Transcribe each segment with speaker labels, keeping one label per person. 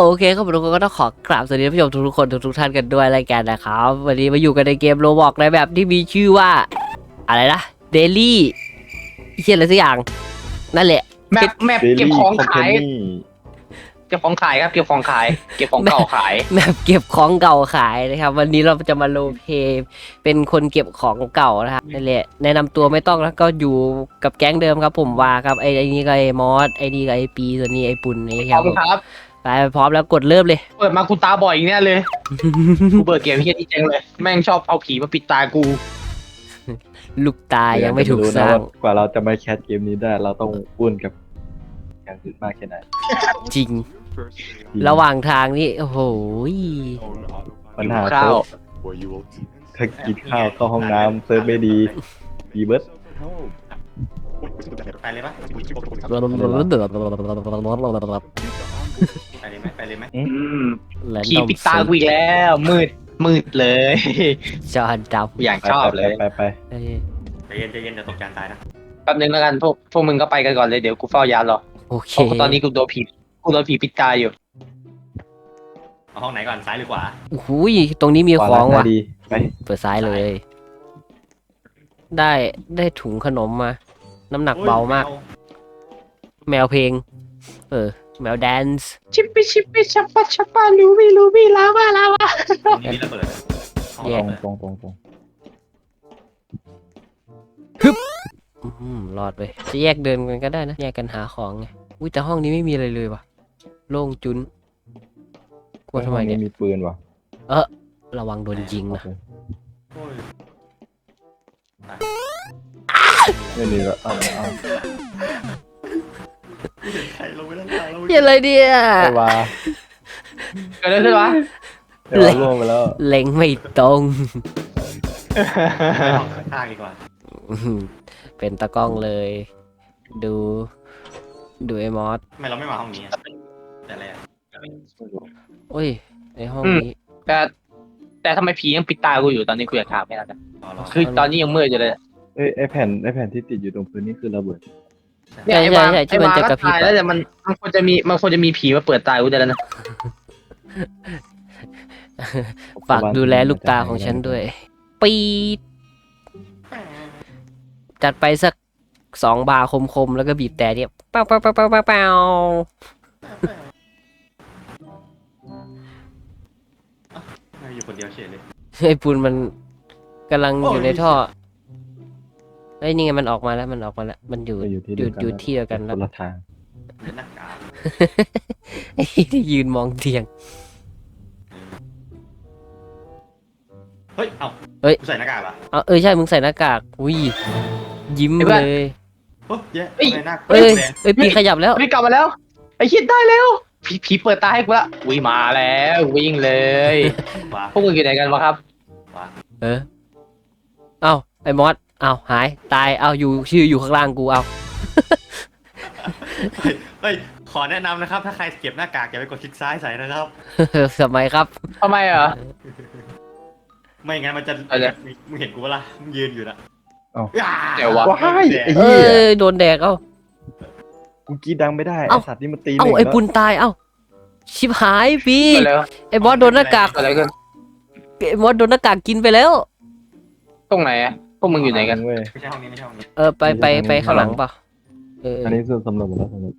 Speaker 1: โอเคครับผมทุกคนก็ต้องขอกราบสวัสดีท่านผู้ชมทุกๆคนทุกๆท่านกันด้วยรายการนะครับ วันนี้มาอยู่กันในเกมโรบอกในแบบที่มีชื่อว่า อะไรนะเดลี่เขียนอะไรสักอย่าง นั่นแหละ
Speaker 2: แมปแมปเก็บของขาย
Speaker 3: Daily Company
Speaker 2: เก็บของขายครับเก็บของขาย เก็บของเก่าขาย
Speaker 1: แบบเก็บของเก่าขายนะครับ วันนี้เราจะมาโลเพย์เป็นคนเก็บของเก่านะครับนั่นแหละแนะนำตัวไม่ต้องแล้วก็อยู่กับแก๊งเดิมครับ ผมวาครับไอ้ไอ้นี่ก็ไอ้มอสไอ้นี่ก็ไอ้ปีส่วนนี้ไอ้ปุ่นไอ้
Speaker 2: ข
Speaker 1: ครั
Speaker 2: อ
Speaker 1: บบ
Speaker 2: คุณครับ
Speaker 1: ไปพร้อมแล้วกดเริ่มเลย
Speaker 2: เปิดมากูตาบ่อยอย่างเนี้ยเลย กูเปิดเกมเฮียนี่เจ๋งเลย แม่งชอบเอาผีมาปิดตากู
Speaker 1: ลูกตายังไม่ถูกสร้าง
Speaker 3: นะว่กว่าเราจะมาแคสเกมนี้ได้ เราต้องวุ่นกับอย่างอื่นมากแค่ไหน
Speaker 1: จริง ระหว่างทางนี่โอ้โห
Speaker 3: ปัญหา
Speaker 2: ข้าว
Speaker 3: ถ้ากินข้าวเข้าห้องน้ำเซิร์ฟไม่ดีดีเบิร์ด
Speaker 4: ไปเลยปะ ไปเลยไหมไปเลยไหม
Speaker 2: อืม
Speaker 1: แลน
Speaker 2: ผี
Speaker 1: ดอม
Speaker 2: ปิดตากูอีกแล้ว มืดมืดเลย
Speaker 1: จอห์นดับ
Speaker 2: อย่างชอบเลย
Speaker 3: ไปไป
Speaker 1: เอ้ย
Speaker 4: ใจเย็นใจเย็นเดี๋ยวตกจานตายนะ
Speaker 2: แป๊บนึงแล้วกันพวกพวกมึงก็ไปกันก่อนเลยเดี๋ยวกูเฝ้ายารอ
Speaker 1: โอเค
Speaker 2: เพราะตอนนี้กูโดนผีกูโดนผีปิดตาอยู่
Speaker 4: เอาห้องไหนก่อนซ้ายหรือขวา
Speaker 1: โอ้โหตรงนี้มี
Speaker 3: ไป
Speaker 1: ของว่ะ
Speaker 3: ดีไป
Speaker 1: เปิดซ้ายเลย ได้ได้ถุงขนมมา น้ำหนักเบามาก แมวเพลง เออ แมวแดนซ์
Speaker 2: ชิปปี้ชิปปี้ชัปปะชัปปะลูบี้ลูบี้ลาวาลาวา
Speaker 4: ห้องนี้มีระเบิดห้อง
Speaker 3: ต
Speaker 4: ระ
Speaker 3: รง
Speaker 4: เบิด
Speaker 3: ตรงตรงตรง
Speaker 1: อืมรอดไปจะแยกเดินกันก็ได้นะ แยกกันหาของไงอุ้ยแต่ห้องนี้ไม่มีอะไรเลยว่ะ โล่งจุนกลัวทำไมเนี่ย
Speaker 3: มีปืนวะ
Speaker 1: ระวังโดนยิงนะ
Speaker 4: โอ้ย
Speaker 3: ไม่มีแล้วเอาเอา
Speaker 4: ใครลงไปด้านล่างแล้ว
Speaker 1: เหี้ยอะไรเนี่ย
Speaker 3: ไอ้วา
Speaker 2: เกิดอะไรขึ้นวะ
Speaker 3: ไอ้วาล่วงไปแล้ว
Speaker 1: เล็งไม่ตรง
Speaker 4: ไปห้องข้างๆดีกว่า
Speaker 1: อื้อหือเป็นตะกล้องเลย ดู ดูไอ้มอส
Speaker 4: ทำไมเราไม่มาห้องนี้อะแต่อะไรอะ
Speaker 1: โอ้ยในห้องนี้
Speaker 2: แต่แต่ทำไมผียังปิดตากูอยู่ตอนนี้กูอยากถามแค่นั้นนะ
Speaker 4: อ๋อเหรอ
Speaker 2: คือตอนนี้ยังมืดอยู่เลย
Speaker 3: เอ้ยไอ้แผ่นไอ้แผ่นที่ติดอยู่ตรงพื้นนี่คือระเบิด
Speaker 1: ใช่ใช่ใช่ที่มันจะกระพริบ
Speaker 2: ตาย
Speaker 1: อะ
Speaker 2: แล้วแต่มันมันควรจะมีมันควรจะมีผีมาเปิดตากูได้แล้วนะ
Speaker 1: ฝากดูแลลูกตาของฉันด้วย ปีดจัดไปสักสองบาร์คมๆ แล้วก็บีบแต่เนี่ยเป้าเป้าเป้าเป้าเป้าเป้า
Speaker 4: ไม่อยู่คนเดียวเฉยเลย
Speaker 1: ไอ้ปูนมันกำลังอยู่ในท่อ ไอ้ยนี่ไงมันออกมาแล้วมันออกมาแล้วมันอยู่
Speaker 3: ก็อยู่ที่
Speaker 1: อ
Speaker 3: เดี
Speaker 1: ยู่
Speaker 3: ยวกัน
Speaker 1: อยู่ที่เดียวกัน
Speaker 3: ค
Speaker 1: แล้ว
Speaker 3: นละทาง
Speaker 4: มีหน้ากาก
Speaker 1: ไอ้ที่ยืนมองเตียง
Speaker 4: เฮ้ย เอ้า
Speaker 1: เฮ้ย
Speaker 4: กูใส่หน้ากากเหรอ
Speaker 1: เอาเออใช่มึงใส่หน้ากากอุ้ยยิ้มเลย
Speaker 4: เฮ้ยเย้ทำไมหน้า
Speaker 1: เอ้ย
Speaker 4: แดง
Speaker 1: เอ้ยปีขยับแล้ว
Speaker 2: พี่กลับมาแล้ว ไอ้คิดได้แล้วผีผีเปิดตาให้กูละวิ่งมาแล้ววิ่งเลย
Speaker 4: ขวา
Speaker 2: พวกมึงอยู่ไหนกันวะครับ
Speaker 1: เออเอ้าไอ้มอส เอ้าหายตายเอ้าอยู่ชื่ออยู่ข้างล่างกูเอ้า
Speaker 4: เฮ้ยเฮ้ย ขอแนะนำนะครับ ถ้าใครเก็บหน้ากากอย่าไปกดคลิกซ้ายใส่นะครับ
Speaker 1: สมัยครับ
Speaker 2: ทำไมอะ
Speaker 4: ไม่งั้นมันจะ
Speaker 2: อะไร
Speaker 4: มึงเห็นกูปะล่ะมึงยืนอยู่นะ
Speaker 3: เอ้า
Speaker 4: อ่า
Speaker 2: เดี๋ยววะ
Speaker 3: ว้ายไอ้
Speaker 1: เอ้
Speaker 3: เหี้ย
Speaker 1: ยโดนแดกเอ้า
Speaker 3: กูกรีดดังไม่ได้
Speaker 1: เอ้า
Speaker 3: ไอ้สัตว์นี่มันตี
Speaker 1: เอ้า
Speaker 3: หนึ่ง
Speaker 1: ไอ้
Speaker 3: แล้ว
Speaker 1: ปุนตายเอ้าชิบหายพี่
Speaker 2: เกิดอะไรวะ
Speaker 1: ไอ้บอสโดนหน้ากาก
Speaker 2: เกิดอะไรขึ้น
Speaker 1: ไอ้มอสโดนหน้ากากกินไปแล้ว
Speaker 2: ตรงไหนอะ พวกมึงอยู่ไหนกัน
Speaker 3: เว้ย
Speaker 4: ไม่ใช่ห้องนี้ไม่ใช่ห้องนี้
Speaker 1: เออไปไปไปข้างหลังเปล่าเออเอ
Speaker 3: อัน
Speaker 1: อ
Speaker 3: นี้ส่วนสำรวจหมดแล้วสำรวจ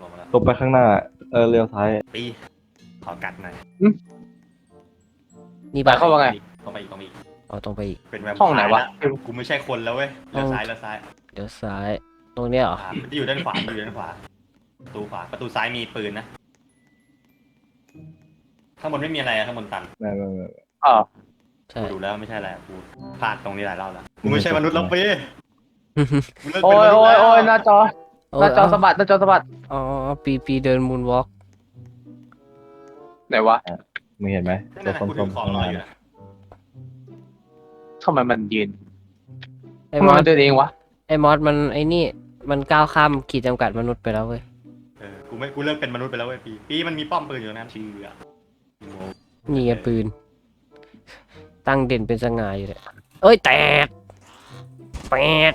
Speaker 4: ลงมาแล้ว
Speaker 3: ตบไปข้างหน้า เออเลี้ยวซ้าย
Speaker 4: ปีขอกัดหน่อย
Speaker 1: นี่
Speaker 2: ไป
Speaker 1: ปะ
Speaker 2: เข้าว่าไง
Speaker 4: ต้องไปอีกต้องไปอีก
Speaker 1: เอาตรงไปอีก
Speaker 4: เป็นแวม
Speaker 2: ห้องไหนวะ
Speaker 4: พายลกูไม่ใช่คนแล้วเว้ยเลี้ยวซ้ายเลี้ยวซ้าย
Speaker 1: เดี๋ยวซ้าย ตรงเนี้ยเหรอ
Speaker 4: อ่ามันจะอยู่ด้านขวามันอยู่ด้านขวาประตูขวาประตูซ้ายมีปืนนะข้างบนไม่มีอะไรอะข้างบนตัน
Speaker 3: ไม่ไม่ไม่
Speaker 2: อ๋อ
Speaker 1: ใช่
Speaker 4: กูดูแล้วไม่ใช่อะไรอะกูพลาดตรงนี้หลายรอบแล้วกูไม่ใช่มนุษย์แล้วปีกูเลิก
Speaker 2: โอ้
Speaker 4: เป็น
Speaker 2: ย
Speaker 4: มนุษ
Speaker 2: โอ้ย
Speaker 4: แล้ว
Speaker 2: โอ้ยหน้าจอ
Speaker 1: โอ้
Speaker 2: หน้ายจอ
Speaker 1: เอ้า
Speaker 2: สะบัดหน้าจอสะบัด
Speaker 1: อ๋อปีปีเดินมูนวอล์ก
Speaker 2: ไหนวะ
Speaker 3: มึงเห็นไหม
Speaker 4: นั่น
Speaker 3: ตัว
Speaker 4: น่ะ
Speaker 3: ส้
Speaker 4: กู
Speaker 3: ม
Speaker 4: ถื
Speaker 3: ๆ
Speaker 4: อของ
Speaker 3: ข้างห
Speaker 4: รอ
Speaker 3: น้า
Speaker 4: อยู่
Speaker 3: น่ะ
Speaker 4: นะ
Speaker 2: ทำไมมันเดินเองวะ
Speaker 1: ไอ้มอสมันไอ้นี่มันก้าวข้ามขีดจำกัดมนุษย์ไปแล้วเว้ย
Speaker 4: เออกูไม่กูเลิกเป็นมนุษย์ไปแล้วเว้ยปีปีมันมีป้อมปืนอยู่ตรงนั้นชื่ออะ
Speaker 1: นี่ไงปืน ตั้งเด่นเป็นสง่าอยู่เลยเอ้ยแตกแปด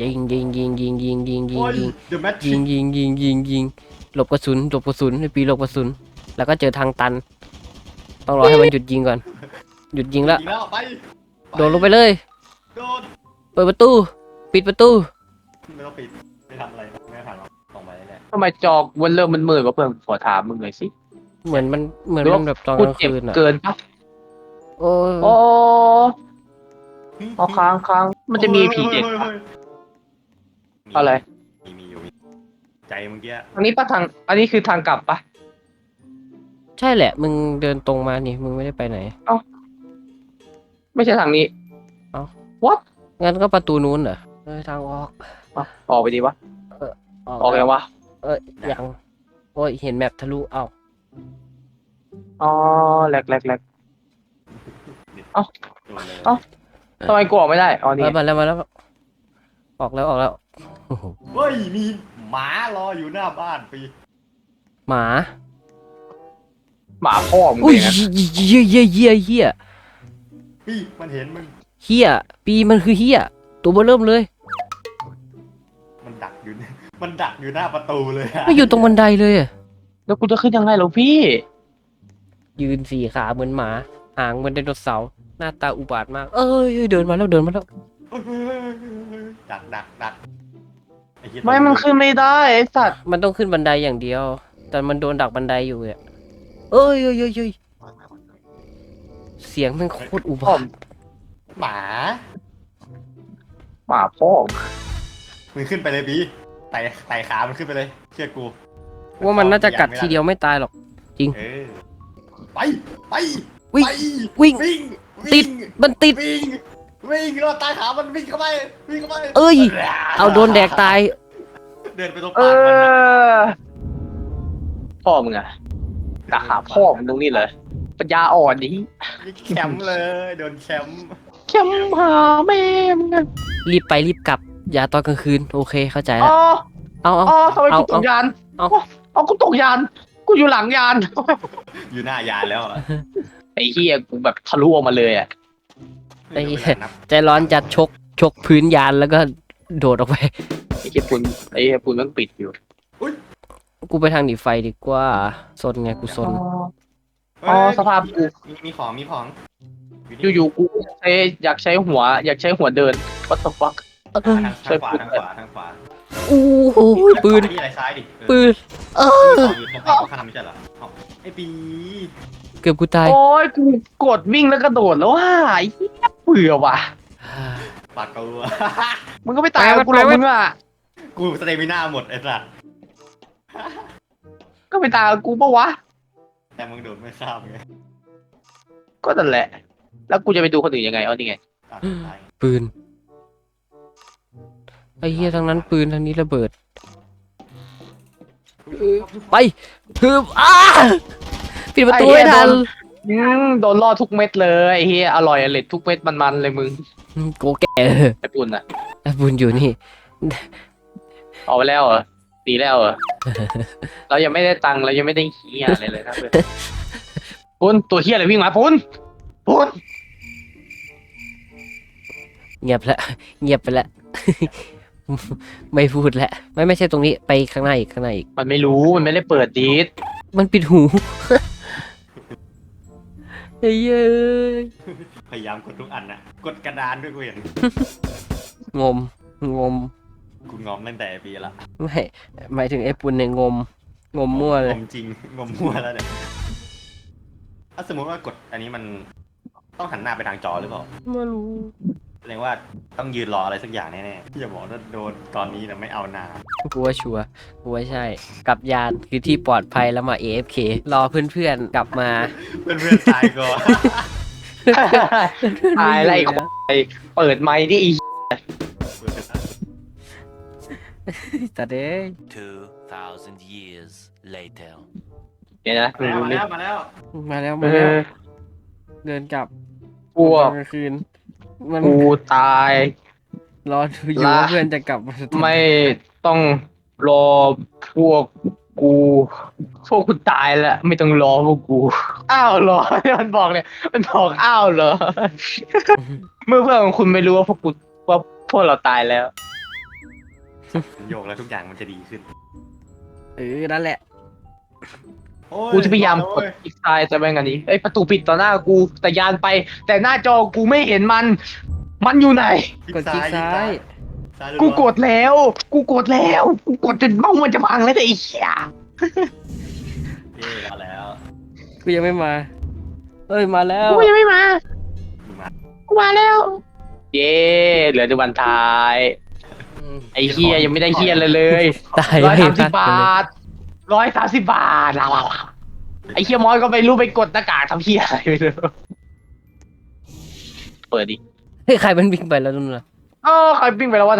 Speaker 1: ยิงยิงยิงยิงยิงยิงยิง
Speaker 4: โอ้ย
Speaker 1: ยิง
Speaker 4: เดอะแมท
Speaker 1: ยิงยิงยิงยิงยิงหลบกระสุนหลบกระสุนไอ้ปีหลบกระสุน แล้วก็เจอทางตัน ต้องรอให้มันหยุดยิงก่อน หยุดยิงแล้ว
Speaker 4: ยิงแล้วไป
Speaker 1: โดดลงไปเลย
Speaker 4: โดน
Speaker 1: เปิดประตู ปิดประตู
Speaker 4: ไม่ต้องปิดไม่ทำอะไรไม่ทำหรอกส่งไปเรื่อย
Speaker 2: ทำไมจอวันเริ่มมันมืดวะเพื่อนขอถามมึงหน่อยสิ
Speaker 1: เหมือนมันเหมือน
Speaker 2: หรือ
Speaker 1: มั
Speaker 2: ว่า
Speaker 1: นแบบตอน
Speaker 2: กู
Speaker 1: กลาง
Speaker 2: เจ็บ
Speaker 1: คืนอะ
Speaker 2: เกินปะ
Speaker 1: โอ้ย
Speaker 2: โอ้
Speaker 4: ๆ
Speaker 2: เอาค้างค้างมันจะมีผีเด็กปะ
Speaker 4: ฮ้ย
Speaker 2: อะไร
Speaker 4: มีมีอยู่มีใจเมื่อกี้
Speaker 2: อันนี้ปะทาง อันนี้คือทางกลับปะ
Speaker 1: ใช่แหละ มึงเดินตรงมานี่ มึงไม่ได้ไปไหน
Speaker 2: ไม่ใช่ทางนี้ what
Speaker 1: งั้นก็ประตูนู้นเหรอเออทางออก
Speaker 2: อะออกไปดีวะ
Speaker 1: ออก
Speaker 2: ออกไงวะ
Speaker 1: เออยังโอ้ยเห็นแมปทะลุเอ้า
Speaker 2: อ๋อแหลกแหลกแหลก
Speaker 4: โดนเลย
Speaker 2: เอ้า ทำไมกูออกไม่ได้อ๋อนี่
Speaker 1: เออมาแล้วมาแล้ว ออกแล้วออกแล้วโอ้โห
Speaker 4: เฮ้ยมีหมารออยู่หน้าบ้านปี
Speaker 1: หมา
Speaker 2: หมาพ่อมึง
Speaker 1: อุ้ย
Speaker 2: เองนะ
Speaker 1: เฮียเฮียเฮียเฮีย
Speaker 4: ปีมันเห็นมัน
Speaker 1: เฮียปีมันคือเฮียตัวเบอร์เริ่มเลย
Speaker 4: มันดักอยู่มันดักอยู่หน้าประตูเลยอะ
Speaker 1: ไม่อยู่ตรงบันไดเลยอะ
Speaker 2: แล้วกูจะขึ้นยังไงเหรอพี่
Speaker 1: ยืนสี่ขาเหมือนหมา หางเหมือนไดโนเสาร์ หน้าตาอุบาทมาก เอ้ยเดินมาแล้วเดินมาแล้ว
Speaker 4: เฮ้ยเฮ้ยเฮ้ยเฮ้ยดักดักดักอ้เหี้ย
Speaker 2: ไม่มันขึ้นไม่ได้ไอ้สัตว์
Speaker 1: มันต้องขึ้นบันไดอย่างเดียว แต่มันโดนดักบันไดอยู่อะเอ้ยเอ้ยเอ้ยเอ้ยเสียงมันโคตรอุบาท
Speaker 4: หมา
Speaker 2: หมาพ่อ
Speaker 4: มึงขึ้นไปเลยปีไต่ไต่ขา มันขึ้นไปเลย เชื่อกู
Speaker 1: ว่ามันน่าจะกัดทีเดียวไม่ตายหรอก
Speaker 4: เออไป ไป
Speaker 1: วิ่ง
Speaker 4: ไป
Speaker 1: วิ่ง
Speaker 4: วิ่ง
Speaker 1: ติดมันติด
Speaker 4: วิ่งวิ่งรอดใตายขามันวิ่งเข้าไปวิ่งเข้าไป
Speaker 1: เอ้ย เอาโดนแดกตาย
Speaker 4: เดินไปตรง
Speaker 2: เอ
Speaker 4: ปากมันนะ
Speaker 2: อ พ่อมึงอะดักหาพ่อมึงตรงนี้เลยปัญญาอ่อนดิ
Speaker 4: แคมป์เลยโดนแคมป์
Speaker 2: เข้มหาแม่มึงอะ
Speaker 1: รีบไปรีบกลับ อย่าตอนกลางคืน โอเคเข้าใจ
Speaker 2: อ๋
Speaker 1: แล้ว
Speaker 2: อ
Speaker 1: เอาเอา
Speaker 2: อ๋อทำไม
Speaker 1: เอา
Speaker 2: กูตกยาน
Speaker 1: เอา
Speaker 2: เอากูตกยาน กูอยู่หลังยาน
Speaker 4: อยู่หน้ายานแล้วอะ
Speaker 2: ไอ้เฮียกูแบบทะลุออกมาเลยอะ
Speaker 1: ไอ้เหี้ย
Speaker 4: เวลานับ
Speaker 1: ใจร้อนจัดชกชกพื้นยานแล้วก็โดดออกไป
Speaker 2: ไอ้เฮียปุนไอ้เฮียปุนมันปิดอยู่
Speaker 1: กูไปทางหนีไฟดีกว่าซนไงกูซน
Speaker 2: อ๋อสภาพกู
Speaker 4: มีมีของมีของนี่
Speaker 2: อยู่ๆกูอยากใช้อยากใช้หัว อยากใช้หัวเดิน what the fuck
Speaker 1: เออ
Speaker 4: ทางทางขวาทางขวาทางขวา
Speaker 1: อู้หูปืน
Speaker 4: ทางขวาที่อะไรซ้ายดิเออ
Speaker 1: ปืนเออ
Speaker 4: มีของอยู่ตรงข้ามไม่ใช่เหรอเอาไอ้ปี
Speaker 1: เกือบกูตาย
Speaker 2: โอ้ยกูกดวิ่งแล้วกระโดดแล้วว่ะไอ้เหี้ยเบื่อว่ะ
Speaker 4: ปากกู
Speaker 2: มึงก็ไม่ตายกับกูหรอก
Speaker 1: ไปไป
Speaker 2: มึงอะ
Speaker 4: กูสเตมิน่าหมดไอ้สัส
Speaker 2: ก็ไม่ตายกับกูปะวะ
Speaker 4: แต่มึงโดดไม่ข้ามไง
Speaker 2: ก็นั่นแหละ แล้วกูจะไปดูคนอื่นยังไงเอานี่ไง
Speaker 4: อะตาย
Speaker 1: ปืน ไอ้เหี้ยทางนั้นปืนทางนี้ระเบิดไปถืออ้า ปิดประตูไม่ทัน
Speaker 2: อืมโดนล่อทุกเม็ดเลยไอ้เฮียอร่อยอร่อยทุกเม็ดมันๆเลยมึง
Speaker 1: โกแก่
Speaker 2: ไอ้ปุ่นอะ
Speaker 1: ไอ้บุญอยู่นี่
Speaker 2: เอาไปแล้วเหรอตีแล้วเหรอเรายังไม่ได้ตังค์เรายังไม่ได้เฮียอะไรเลยครับเพื่อนปุ่นตัวเฮียอะไรวิ่งมาปุ่นปุ่น
Speaker 1: เงียบแล้วเงียบไปแล้วไม่พูดแล้วไม่ไม่ใช่ตรงนี้ไปข้างหน้าอีกข้างหน้าอีก
Speaker 2: มันไม่รู้มันไม่ได้เปิดดีด
Speaker 1: มันปิดหู ไอ้เย้ย
Speaker 4: พยายามกดทุกอันนะกดกระดานด้วยกูเห็น
Speaker 1: งม งม
Speaker 4: กูงอมตั้งแต่ปีละ
Speaker 1: ไม่ หมายถึงไอ้ปุนเนี่ยงม งมมั่วเลย
Speaker 4: งมจริงงมมั่วแล้วเนี่ยถ้าสมมติว่ากดอันนี้มันต้องหันหน้าไปทางจอหรือเปล่า
Speaker 1: ไม่รู้
Speaker 4: แส ดงว่าต้องยืนรออะไรสักอย่างแน่ๆอย่าบอกว่าโดนตอนนี้นะไม่เอานาน
Speaker 1: กูว่าชัวร์กูว่าใช่ กลับยานคือที่ปลอดภัยแล้วมา AFK รอเพื่อนๆกลับมา
Speaker 4: เพื่อนเพื่อนๆตายก่อน
Speaker 2: ตายไล่ควายเปิดไมค์ดิอี
Speaker 1: แต่เด้
Speaker 5: 2,000 years later.
Speaker 2: เนี่ยนะ
Speaker 4: มาแล้ว
Speaker 2: ดู
Speaker 4: มา
Speaker 2: นี่
Speaker 4: แล้วมาแล้ว
Speaker 1: มาแล้ว
Speaker 2: เอ
Speaker 1: มาแล้ว
Speaker 2: อ
Speaker 1: เดินกลับ
Speaker 2: พวก
Speaker 1: กลางคืน มัน
Speaker 2: กูตาย
Speaker 1: รอดูอยู่
Speaker 2: ละ
Speaker 1: ว่าเพื่อนจะกลับมา
Speaker 2: ไม่ต้องรอพวกกู พวกกูตายแล้ว ไม่ต้องรอพวกกู อ้าวเหรอ มันบอกเนี่ย มันบอกอ้าวเหรอ เมื่อเพื่อนของคุณไม่รู้ว่าพวกกูว่าพวกเราตายแล้ว
Speaker 4: โยกแล้วทุกอย่างมันจะดีขึ้น
Speaker 1: เออนั่นแหละ
Speaker 4: โอ้ย
Speaker 2: กูจะพยายามกด
Speaker 4: เว้
Speaker 2: อีกซ้ายแต่แม่งอันนี้ไอ้ยประตูปิดต่อหน้ากูแต่ยานไป แต่หน้าจอกูไม่เห็นมัน มันอยู่ไหน
Speaker 4: คลิ
Speaker 1: กดคลิกซ้าย
Speaker 4: ซ้าย
Speaker 2: กูกดแล้ว กูกดแล้ว กูกดจนเมาส์มันจะพังแล้วแต่ไอ้เหี้ย
Speaker 4: เย้มาแล้ว
Speaker 1: กูยังไม่มา เอ้ยมาแล้ว
Speaker 2: กูยังไม่มา
Speaker 4: มึงมา
Speaker 2: กูมาแล้ว เย้เหลือแต่วันท้าย ไอ้เฮียยังไม่ได้เฮียเลยเลย
Speaker 1: ตาย
Speaker 2: ร้อย
Speaker 1: ไม่
Speaker 2: สามสิ
Speaker 1: พั
Speaker 2: บ
Speaker 1: กกันเลย
Speaker 2: บาท ร้อยสามสิบบาทลาวาไอ้เฮียมอยก็ไม่รู้ไปกดหน้ากากทำเฮียอะไรไม่รู้เปิดดิ
Speaker 1: เฮ้ยใครมันวิ่งไปแล้วนู่นน่ะ
Speaker 2: เออใครปิ้งไปแล้ววะ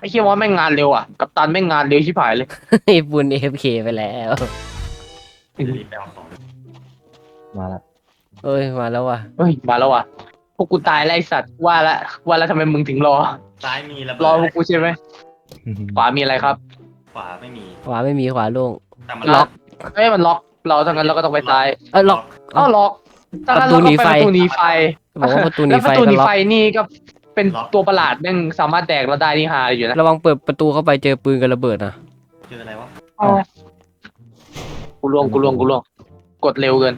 Speaker 2: ไอ้เฮียมอยแม่งงานเร็วอะ กัปตันแม่งงานเร็วชิบหายเลย
Speaker 1: ไอ้ปุนเอฟเคไปแล้ว
Speaker 4: รีบไปเอาของ
Speaker 3: มาละ
Speaker 1: เอ้ยมาแล้วว่ะ
Speaker 2: เฮ้ยมาแล้วว่ะพวกกูตายแล้วไอ้สัตว์ว่าละว่าแล้วทำไมมึงถึงรอ
Speaker 4: ซ้ายมีระเบิ
Speaker 2: รอพว
Speaker 4: ด
Speaker 2: กกูใช่ไหมขวามีอะไรครับ
Speaker 4: ขวาไม่มี
Speaker 1: ขวาไม่มีขวาโล่ง
Speaker 4: แต่มัน
Speaker 1: ล็อก
Speaker 2: เอ้ยมันล็อกเราทั้งนั้นเราก็ต้องไปซ้าย
Speaker 1: เอ้ยล็อก
Speaker 2: อ้าวล็อกถ้างั้นเราก็ไปประตูหนีไฟ
Speaker 1: บอกว่าประตูหนี
Speaker 2: แล้วป
Speaker 1: ไฟ
Speaker 2: ระตู
Speaker 1: ก็
Speaker 2: หนี
Speaker 1: ล็อก
Speaker 2: ไฟนี่ก็เป็นตัวประหลาดแม่งสามารถแดกเราได้นี่ฮาอยู่นะ
Speaker 1: ระวังเปิดประตูเข้าไปเจอปืนกับระเบิดนะ
Speaker 4: เจออะไรวะ
Speaker 2: กูล่วงกูล่วงกูล่วงกดเร็วเกิน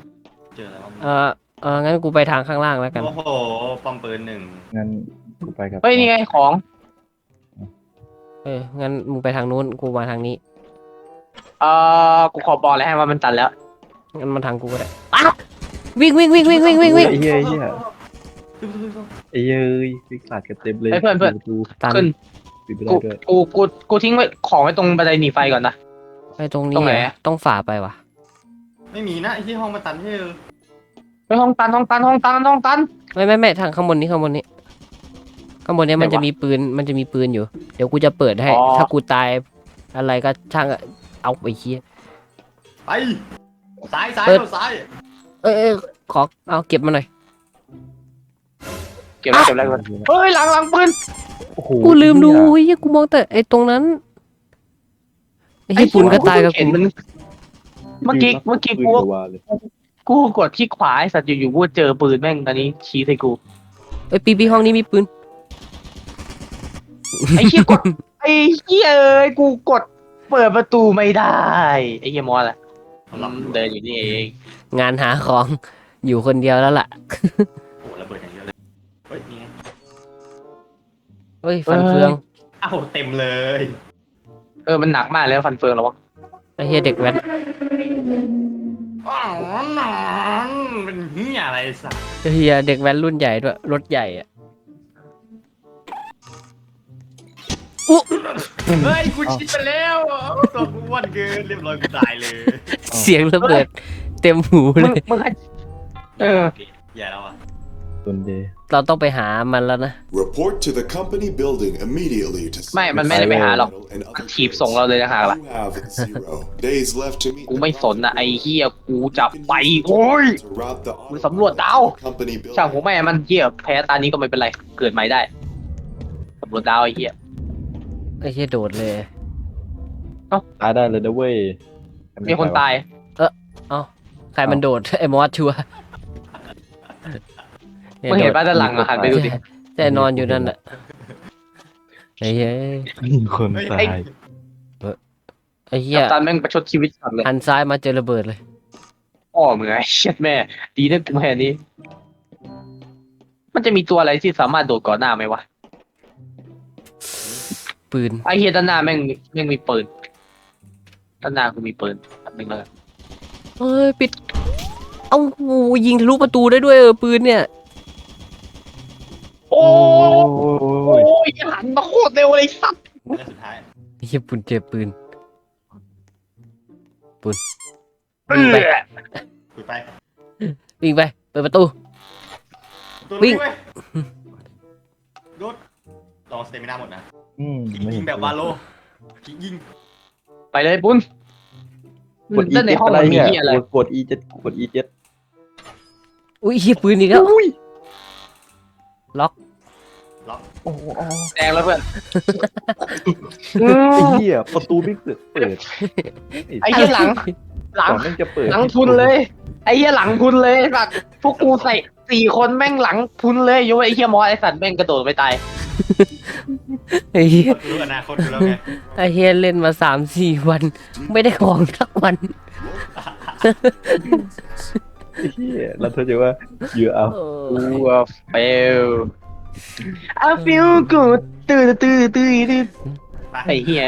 Speaker 4: เจออะไรวะ
Speaker 1: เออเอองั้นกูไปทางข้างล่างแล้วกัน
Speaker 4: โอ้โหปอมปืนหนึ่ง
Speaker 3: งั้นกูไปกับ
Speaker 2: เฮ้ยนี่ไงของ
Speaker 1: เออ งั้นมึงไปทางนู้น กูมาทางนี้
Speaker 2: เอ่อกูขอบอกเลยให้ว่ามันตันแล้ว
Speaker 1: งั้นมาทางกูก็ได้อ้าววิ่งวิ่งวิ่งวิ่งวิ่งวิ่งวิ่ง
Speaker 3: ไอ้เหี้ยไอ้เหี้ย ไอ้เหี้ยเอ้ยวิ่งขาดกันเต็มเลย
Speaker 2: เฮ้ยเพื่อนเพื่อน
Speaker 3: ประตู
Speaker 1: ตัน
Speaker 2: ขึ้น
Speaker 3: ปิดไม่ได้
Speaker 2: กู
Speaker 3: ด้วย
Speaker 2: กูกูกูทิ้งไว้ของไว้ตรงบันไดหนีไฟก่อนนะ
Speaker 1: ไปตรงนี้
Speaker 2: ตรงไหน
Speaker 1: เหรอต้องฝ่าไปว่ะ
Speaker 4: ไม่มีนะไอ้ที่ห้องมันตันที่
Speaker 2: ไปห้องตันห้องตันห้องตันห้องตัน
Speaker 1: ไม่ไม่ไม่ทางข้างบนนี้ข้างบนนี้ ข้างบนเนี้ยมัน
Speaker 2: ไหนวะ
Speaker 1: จะมีปืนมันจะมีปืนอยู่ เดี๋ยวกูจะเปิดให้
Speaker 2: อ๋อ
Speaker 1: ถ้ากูตายอะไรก็ช่างอะเอาไปเคีย
Speaker 4: ไปซ้ายซ้าย
Speaker 1: เปิด
Speaker 4: เร็วซ้าย
Speaker 1: เอ้ยเอ้ยขอเอาเก็บมาหน่อย
Speaker 2: เก็บไว้เก็บไว้ก่อนเฮ้ยหลังหลังปืน
Speaker 3: โอ้โห
Speaker 1: กูลืมดู
Speaker 3: เหี้ย
Speaker 1: เฮ้ยกูมองแต่ไอ้ตรงนั้นไอ้ญี่ปุ่นก็ตายกับ
Speaker 2: เห็
Speaker 1: กู
Speaker 2: นมันเมื่อกี้เมื่อกี้
Speaker 3: ปืน
Speaker 2: กู
Speaker 3: รัวเลย
Speaker 2: กูกดที่ขวาไอ้สัตว์อยู่ๆกูเจอปืนแม่งตอนนี้ชี้ใส่กู
Speaker 1: ไอ้ยปีปีห้องนี้มีปืน
Speaker 2: ไอ้เหี้ยกดไอ้เหี้ยเอ้ยกูกดเปิดประตูไม่ได้ ไอ้เหี้ยมอสอะ
Speaker 4: มันล็อกอยู่
Speaker 2: เดินอยู่นี่เอง
Speaker 1: งานหาของอยู่คนเดียวแล้วล่ะ
Speaker 4: โอ้โหระเบิดอย่างเยอะเลยเฮ้ยนี่ไง
Speaker 1: เฮ้ยฟันเฟือง
Speaker 4: อ้าวเต็มเลย
Speaker 2: เออมันหนักมากเลยฟันเฟืองแล้ววะ
Speaker 1: ไอ้เฮียเด็กแว้น
Speaker 4: อ้าวหนอนเป็นเหี้ยอะไรสัก
Speaker 1: เฮียเด็กแว้นรุ่นใหญ่ด้วยรถใหญ่อะ
Speaker 4: เฮ้ยกูชิดไปแล้วตัวกูอ้วนเกินเรียบร้อยกูตายเลย
Speaker 1: เสียงระเบิด เต็มหู
Speaker 2: มึ
Speaker 1: เล
Speaker 2: ง
Speaker 1: ย
Speaker 2: มึงให้เออ
Speaker 4: แย่แล้วอะ
Speaker 3: ตุนเดย์
Speaker 1: เราต้องไปหามันแล้วนะ
Speaker 6: Report to the company building immediately to
Speaker 2: ไม่ มันไม่ได้ไปหาหรอกมันถีบส่งเราเลยนะฮะล่ะ
Speaker 6: You have zero days left to meet
Speaker 2: กูไม่สนนะไอ้เหี้ยกูจะไป โอ้ย
Speaker 6: to route the
Speaker 2: มึงสำรวจดาว
Speaker 6: company building.
Speaker 2: ช่างผมแม่มันเหี้ยแพ้ตานี้ก็ไม่เป็นไร เกิดใหม่ได้สำรวจดาวไอ้เหี้ย
Speaker 1: ไอ้เฮียโดดเลย
Speaker 3: ตายได้เลยนะเว้ย
Speaker 2: มีคนตาย
Speaker 1: ใครมันโดด ไอ้มอสชัวร์
Speaker 2: มึงเห็นป้าด้านหลังอะหันไปดูดิ
Speaker 1: แต่นอนอยู่นั่นแหละไอ้เฮ้ย
Speaker 3: มีคน
Speaker 4: เฮ้ย
Speaker 3: ตา
Speaker 4: ไอ้
Speaker 3: ย
Speaker 1: ไอ้เฮี
Speaker 2: กั
Speaker 1: ย
Speaker 2: ปตันแม่งประชดชีวิตสัตว์เลย
Speaker 1: หันซ้ายมาเจอระเบิดเลย
Speaker 2: อ้อมึงไอ้เช็ดแม่ ดีนะกูแค่นี้ มันจะมีตัวอะไรที่สามารถโดดก่อนหน้าไหมวะ
Speaker 1: ปืน
Speaker 2: ไอ้เฮียด้านหน้าแม่งแม่งมีปืนด้านหน้ากูมีปืนอันหนึงเลย
Speaker 1: เฮ้ยปิด เอ้าโอ้ยิงทะลุประตูได้ด้วยเออปืนเนี่ย
Speaker 2: โอ้
Speaker 3: โอ้
Speaker 2: โห
Speaker 3: ย
Speaker 2: หันมาโคตรเร็วเลยสัตว์
Speaker 4: เรื่องสุดท้าย
Speaker 1: ไอ้เฮียปืนเจอปืนปืน
Speaker 2: เอ
Speaker 1: วิ่งไป
Speaker 2: อ
Speaker 4: คุยไป
Speaker 1: วิ่งไป เปิดประตู
Speaker 4: ตัว
Speaker 1: วิ่ง
Speaker 4: นี้เว้ยรถลองสเตมินาหมดนะ
Speaker 3: อืม
Speaker 4: ยิ
Speaker 3: ไม่
Speaker 4: ง
Speaker 3: เห็น
Speaker 4: แบบวาโลยิง
Speaker 2: ไปเลยปุ้น
Speaker 3: กด E
Speaker 2: ด้านใน
Speaker 3: เจ็ด
Speaker 2: ห้อง
Speaker 3: อะไร
Speaker 2: มันมี
Speaker 3: เนี่ย
Speaker 2: ที่อะไร
Speaker 3: กดกด E เจ็ดกด E เจ็ด
Speaker 1: อุ้ยเฮียปืนอีกแล้วล็อก
Speaker 4: ล็อก
Speaker 3: โอ้โห
Speaker 2: แดงแล้วเพื่อน
Speaker 3: ไอ้เหี้ยประตูไม่เปิดเปิด
Speaker 2: ไอ้เหี้ยหลัง หลัง
Speaker 3: ก่อนแม่งจะเปิด
Speaker 2: หลังพุนเลย ไอ้เหี้ยหลังพุนเลยสัตว์พวกกูใส่สี่คนแม่งหลังพุนเลยยกเว้นไอ้เหี้ยมอสไอ้สัตว์แม่งกระโดดไปตาย
Speaker 1: ไอ้เฮีย
Speaker 4: กูรู้อนาคตกูแล้วไง
Speaker 1: ไอ้เฮียเล่นมาสามสี่วัน ไม่ได้ของสักวัน
Speaker 3: เฮียเราเธอจะว่า you are
Speaker 2: กูว่า fail I feel good ตื้อตื้อตื้อตื้อ
Speaker 4: ไป
Speaker 2: ไอ้เหี้ย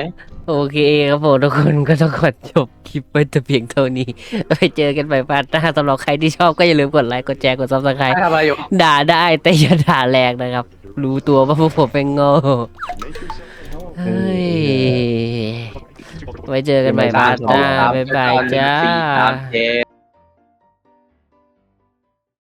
Speaker 1: โอเคครับผมทุกคนก็ต้องขอจบคลิปไว้แต่เพียงเท่านี้ไปเจอกันใหม่พาร์ทหน้าสำหรับใครที่ชอบก็อย่าลืมกดไลค์กดแชร์กดซับสไครต์
Speaker 2: ทำอะไรอยู่
Speaker 1: ด่าได้แต่อย่าด่าแรงนะครับ รู้ตัวว่าพวกผมเป็นโง่เฮ้ยไว้เจอกันใหม่พาร์ทหน้าบ๊ายบายจ้า
Speaker 2: สี่สามเจ